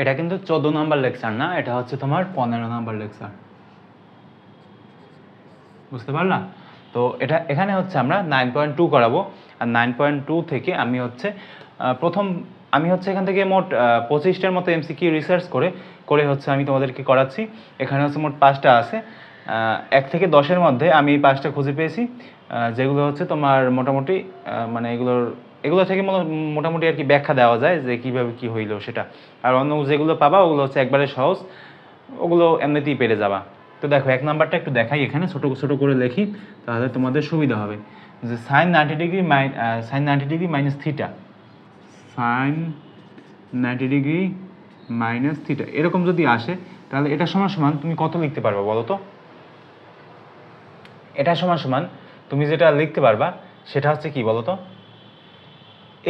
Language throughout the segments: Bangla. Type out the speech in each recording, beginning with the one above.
এটা কিন্তু চোদ্দ নম্বর লেকচার না? এটা হচ্ছে তোমার পনেরো নম্বর লেকচার। বুঝতে পারলা? তো এটা এখানে হচ্ছে আমরা নাইন পয়েন্ট টু করাবো। আর নাইন পয়েন্ট টু থেকে আমি হচ্ছে প্রথম আমি হচ্ছে এখান থেকে মোট পঁচিশটার মতো এমসিকিউ রিসার্চ করে করে হচ্ছে আমি তোমাদেরকে করাচ্ছি। এখানে হচ্ছে মোট পাঁচটা আছে। এক থেকে দশের মধ্যে আমি এই পাঁচটা খুঁজে পেয়েছি। যেগুলো হচ্ছে তোমার মোটামুটি মানে এগুলোর এগুলো থেকে মোটামুটি আর কি ব্যাখ্যা দেওয়া যায় যে কীভাবে কী হইল সেটা। আর অন্য যেগুলো পাবা, ওগুলো হচ্ছে একবারে সহজ, ওগুলো এমনিতেই পেরে যাবা। তো দেখো, এক নাম্বারটা একটু দেখাই এখানে, ছোট ছোট করে লিখি, তাহলে তোমাদের সুবিধা হবে। যে sine ninety degree minus sine ninety degree minus theta sine ninety degree minus theta এরকম যদি আসে, তাহলে এটা সমান সমান তুমি কত লিখতে পারবা বলো তো? এটা সমান সমান তুমি যেটা লিখতে পারবা, সেটা হচ্ছে কি বলো তো?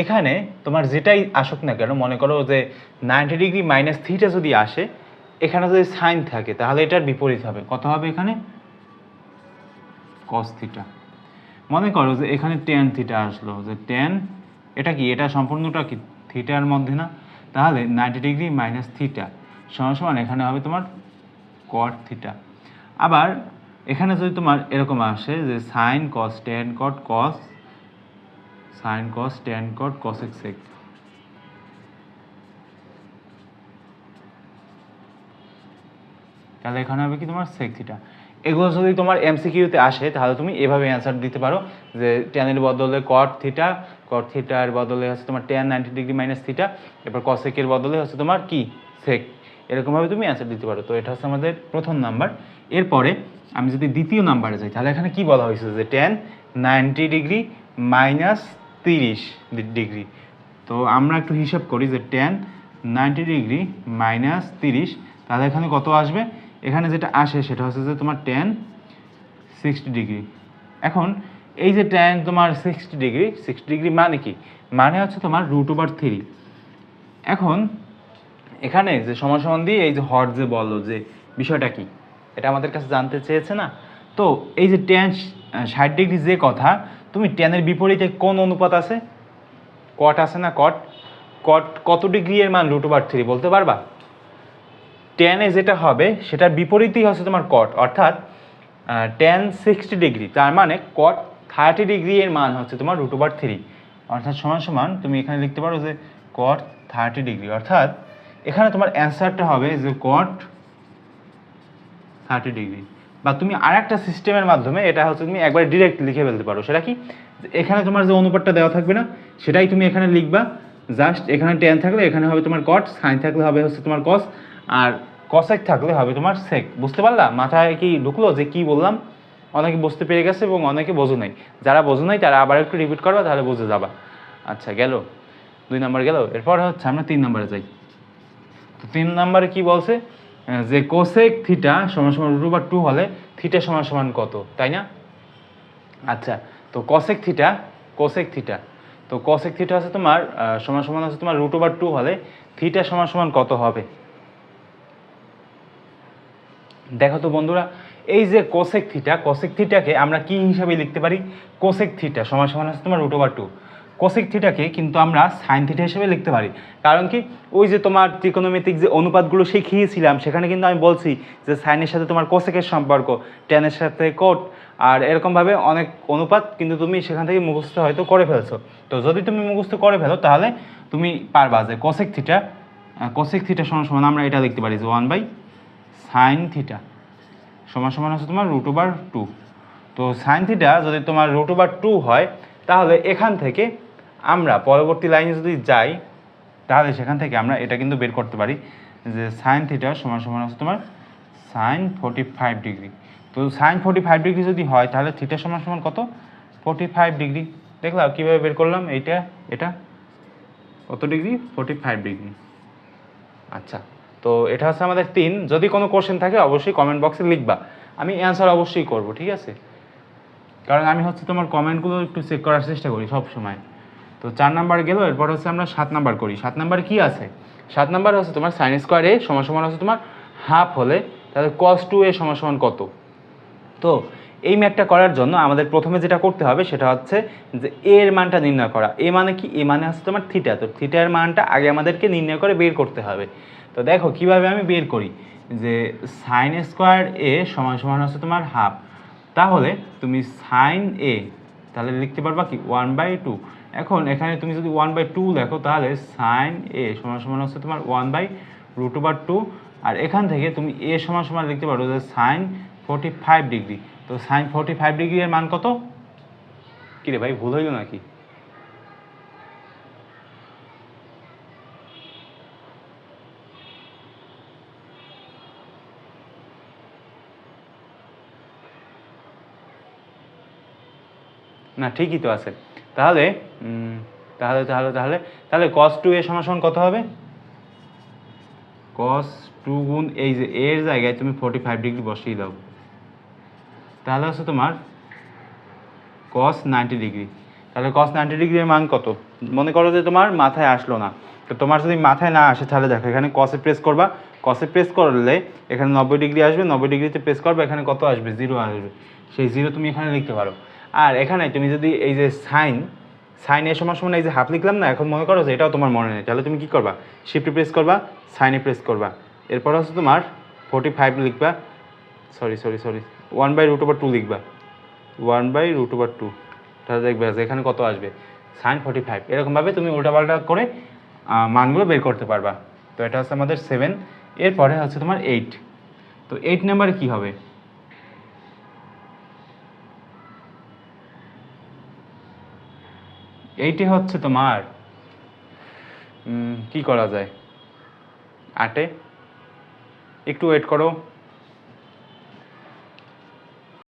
এখানে তোমার যেটাই আসুক না কেন, মনে করো যে নাইনটি ডিগ্রি মাইনাস থিটা যদি আসে, এখানে যদি সাইন থাকে, তাহলে এটার বিপরীত হবে। কত হবে এখানে? কস থিটা মনে করো যে এখানে টেন থিটা আসলো, যে টেন এটা কি? এটা সম্পূর্ণটা কি? থিটার মধ্যে না? তাহলে নাইনটি ডিগ্রি মাইনাস থিটা সমান সমান এখানে হবে তোমার কট থিটা আবার এখানে যদি তোমার এরকম আসে যে sine cos tan cot cos sine cos tan cot cosec sec তাহলে এখানে হবে কি তোমার সেক থিটা এগুলো যদি তোমার এমসিকিউতে আসে, তাহলে তুমি এভাবে অ্যান্সার দিতে পারো যে টেনের বদলে কট থিটা কট থিটার বদলে হচ্ছে তোমার tan ninety degree minus theta এরপর কসেকের বদলে হচ্ছে তোমার কি? সেক এরকমভাবে তুমি অ্যান্সার দিতে পারো। তো এটা হচ্ছে আমাদের প্রথম নাম্বার এরপরে আমি যদি দ্বিতীয় নাম্বারে যাই, তাহলে এখানে কি বলা হয়েছে যে টেন নাইনটি ডিগ্রি মাইনাস তিরিশ ডিগ্রি। তো আমরা একটু হিসাব করি যে টেন নাইনটি ডিগ্রি মাইনাস তিরিশ, তাহলে এখানে কত আসবে? এখানে যেটা আসে সেটা হচ্ছে যে তোমার টেন সিক্সটি ডিগ্রি। এখন এই যে টেন তোমার সিক্সটি ডিগ্রি সিক্সটি ডিগ্রি মানে কি? মানে হচ্ছে তোমার রুট ওভার থ্রি এখন এখানে যে সমান সমান দিয়ে এই যে হট যে বলল যে বিষয়টা কি? এটা আমাদের কাছে জানতে চেয়েছে না? তো এই যে টেন ষাট ডিগ্রি যে কথা, তুমি টেনের বিপরীতে কোন অনুপাত আছে? কট আছে না কট কট কত ডিগ্রি এর মান রুট ওভার থ্রি বলতে পারবা? টেনে যেটা হবে, সেটার বিপরীতই হচ্ছে তোমার কট অর্থাৎ টেন সিক্সটি ডিগ্রি, তার মানে কট থার্টি ডিগ্রি এর মান হচ্ছে তোমার রুট ওভার থ্রি অর্থাৎ সমান সমান, তুমি এখানে লিখতে পারো যে কট থার্টি ডিগ্রি, অর্থাৎ, এখানে তোমার অ্যান্সারটা হবে যে কট থার্টি ডিগ্রি। বা তুমি আর একটা সিস্টেমের মাধ্যমে এটা হচ্ছে তুমি একবার ডিরেক্ট লিখে ফেলতে পারো। সেটা কি? এখানে তোমার যে অনুপাতটা দেওয়া থাকবে না, সেটাই তুমি এখানে লিখবা। জাস্ট এখানে টেন থাকলে এখানে হবে তোমার কট সাইন থাকলে হবে হচ্ছে তোমার কস আর কসেক থাকলে হবে তোমার সেক বুঝতে পারলা? মাথায় কি ঢুকলো যে কি বললাম? অনেকে বুঝতে পেরে গেছে এবং অনেকে বোঝো নাই। যারা বোঝো নাই, তারা আবার একটু রিপিট করবা, তাহলে বুঝে যাবা। আচ্ছা গেল। দুই নাম্বার গেল। এরপর হচ্ছে আমরা তিন নাম্বারে যাই। তো তিন নাম্বারে কি বলছে? যে কোসেক থিটা সমান সমান রুট ওভার টু হলে থিটা সমান সমান কত, তাই না? আচ্ছা তো কসেক থিটা কোসেক থিটা তো কসেক থিটা আছে তোমার সমান সমান আছে তোমার রুট ওভার টু হলে থিটা সমান সমান কত হবে? দেখো তো বন্ধুরা, এই যে কোসেক থিটা কোসেক থিটাকে আমরা কি হিসাবে লিখতে পারি? কোসেক থিটা সমান সমান আছে তোমার রুট ওভার টু কোসেক থিটাকে কিন্তু আমরা সাইন থিটা হিসেবে লিখতে পারি। কারণ কি? ওই যে তোমার ত্রিকোণমিতিক যে অনুপাতগুলো শিখিয়েছিলাম, সেখানে কিন্তু আমি বলছি যে সাইনের সাথে তোমার কোসেকের সম্পর্ক টেনের সাথে কোট আর এরকমভাবে অনেক অনুপাত কিন্তু তুমি সেখান থেকে মুখস্থ হয়তো করে ফেলছো। তো যদি তুমি মুখস্থ করে ফেলো, তাহলে তুমি পারবা যে কোসেক থিটা কোসেক থিটা সমান সমান আমরা এটা লিখতে পারি যে ওয়ান বাই সাইন থিটা সমান সমান হচ্ছে তোমার রুট ওভার টু তো সাইন থিটা যদি তোমার রুট ওভার টু হয়, তাহলে এখান থেকে আমরা পরবর্তী লাইনে যদি যাই, তাহলে সেখান থেকে আমরা এটা কিন্তু বের করতে পারি যে সাইন থিটা সমান সমান হচ্ছে তোমার সাইন ফোর্টি ফাইভ ডিগ্রি তো সাইন ফোর্টি ফাইভ ডিগ্রি যদি হয়, তাহলে থিটা সমান সমান কত? ফোর্টি ফাইভ ডিগ্রি দেখলাম, কীভাবে বের করলাম? এইটা, এটা। কত ডিগ্রি ফোর্টি ফাইভ ডিগ্রি আচ্ছা তো এটা হচ্ছে আমাদের তিন। যদি কোনো কোশ্চেন থাকে, অবশ্যই কমেন্ট বক্সে লিখবা। আমি অ্যান্সার অবশ্যই করব, ঠিক আছে? কারণ আমি হচ্ছে তোমার কমেন্টগুলো একটু চেক করার চেষ্টা করি সব সময় তো চার নাম্বার গেল, এরপর হচ্ছে আমরা সাত নাম্বার করি। সাত নাম্বার কি আছে? সাত নাম্বার হচ্ছে তোমার সাইন স্কোয়ার এ সমান সমান হচ্ছে তোমার হাফ হলে, তাহলে কস টু এ সমান সমান কত? তো এই ম্যাথটা করার জন্য আমাদের প্রথমে যেটা করতে হবে সেটা হচ্ছে যে এ এর মানটা নির্ণয় করা। এ মানে কি? এ মানে হচ্ছে তোমার থিটা তো থিটার মানটা আগে আমাদেরকে নির্ণয় করে বের করতে হবে। তো দেখো কীভাবে আমি বের করি? যে সাইন স্কোয়ার এ সমান সমান হচ্ছে তোমার হাফ তাহলে তুমি সাইন এ তাহলে লিখতে পারবা কি? ওয়ান বাই টু এখন এখানে তুমি যদি ওয়ান বাই টু দেখো তাহলে সাইন এ সমান সমান হচ্ছে তোমার one by root over two আর এখান থেকে তুমি এ সমান সমান লিখতে পারো যে সাইন ফোর্টি ফাইভ ডিগ্রি তো সাইন ফোর্টি ফাইভ ডিগ্রি এর মান কত? কি রে ভাই, ভুল হইল নাকি? না, ঠিকই তো আছে। তাহলে তাহলে তাহলে তাহলে তাহলে কস টু এর সমান কত হবে? কস টু গুণ এই যে এর জায়গায় তুমি ফোর্টি ফাইভ ডিগ্রি বসিয়ে দাও। তাহলে হচ্ছে তোমার কস নাইনটি ডিগ্রি তাহলে কস নাইনটি ডিগ্রির মান কত? মনে করো যে তোমার মাথায় আসলো না। তো তোমার যদি মাথায় না আসে, তাহলে দেখো, এখানে কসে প্রেস করবা। কসে প্রেস করলে এখানে নব্বই ডিগ্রি আসবে, নব্বই ডিগ্রিতে প্রেস করবে, এখানে কত আসবে? জিরো আসবে। সেই জিরো তুমি এখানে লিখতে পারো। আর এখানে তুমি যদি এই যে সাইন সাইন এর সমান সমান এই যে হাফ লিখলাম না, এখন মনে করো যে এটাও তোমার মনে নেই। তাহলে তুমি কি করবা? শিফটে প্রেস করবা, সাইনে প্রেস করবা। এরপর হচ্ছে তোমার ফোর্টি ফাইভ লিখবা। Sorry sorry sorry one by root over two লিখবা। One by root over two তাহলে দেখবে যে এখানে কত আসবে? সাইন ফোর্টি ফাইভ এরকমভাবে তুমি উল্টাপাল্টা করে মানগুলো বের করতে পারবা। তো এটা হচ্ছে আমাদের সেভেন এরপরে হচ্ছে তোমার এইট তো এইট নাম্বারে কী হবে? এইটি হচ্ছে তোমার কি করা যায়? আটে? একটু ওয়েট করো।